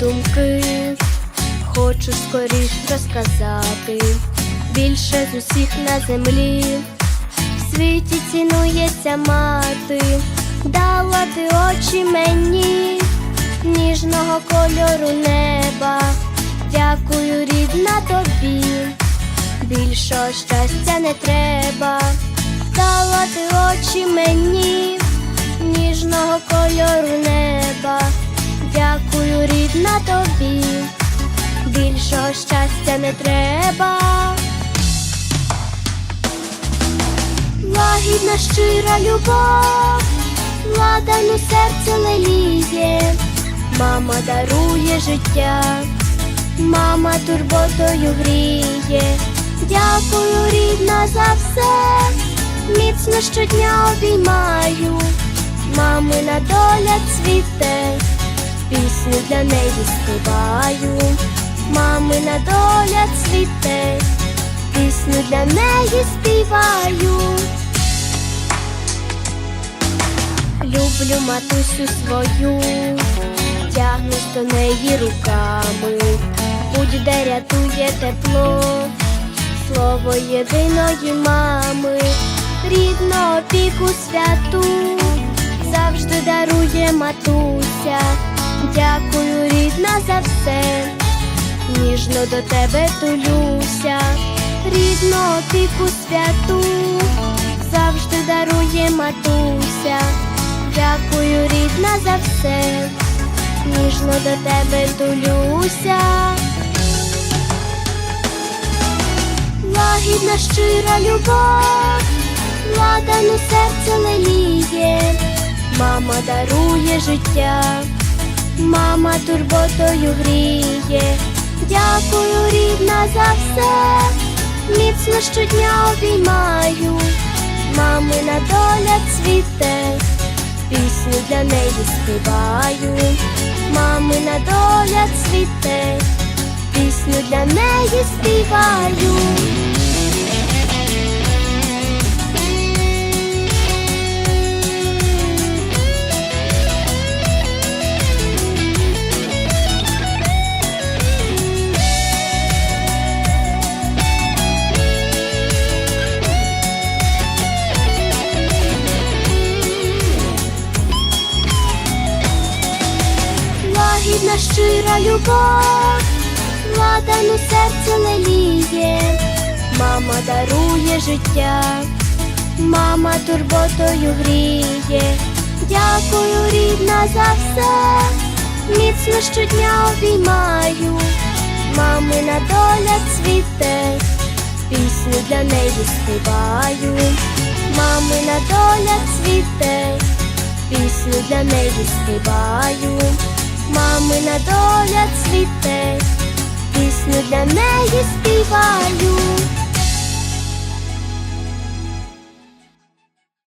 думки, хочу скоріш розказати. Більше з усіх на землі, в світі цінується мати, дала ти очі мені, ніжного кольору неба. Дякую, рідна тобі, більшого щастя не треба, дала ти очі мені, ніжного кольору неба. Більшого щастя не треба. Лагідна щира любов, ладану серце леліє, мама дарує життя, мама турботою гріє. Дякую, рідна, за все, міцно щодня обіймаю, мамина доля цвіте, пісню для неї співаю, мамина доля цвіте, пісню для неї співаю. Люблю матусю свою, тягнусь до неї руками, будь-де рятує тепло, слово єдиної мами, рідну опіку святу, завжди дарує матуся. Дякую, рідна, за все, ніжно до тебе тулюся, рідну опіку святу, завжди дарує матуся. Дякую, рідна, за все, ніжно до тебе тулюся. Лагідна щира любов, ладану серце леліє, мама дарує життя, мама турботою гріє. Дякую, рідна, за все, міцно щодня обіймаю, мамина доля цвіте. Пісню для неї співаю, мамина доля цвіте, пісню для неї співаю. Лагідна щира любов, ладану серце леліє, мама дарує життя, мама турботою гріє. Дякую, рідна, за все, міцно щодня обіймаю, мамина доля цвіте, пісню для неї співаю, мамина доля цвіте, пісню для неї співаю. Мамина доля цвіте, пісню для неї співаю.